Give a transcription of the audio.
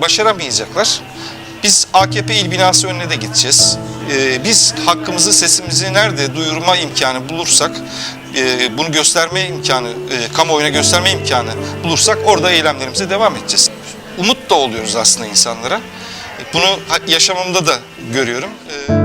başaramayacaklar. Biz AKP il binası önüne de gideceğiz. Ee, biz hakkımızı, sesimizi nerede duyurma imkanı bulursak, e, bunu gösterme imkanı, e, kamuoyuna gösterme imkanı bulursak orada eylemlerimize devam edeceğiz. Umut da oluyoruz aslında insanlara. Bunu yaşamamda da görüyorum. Ee,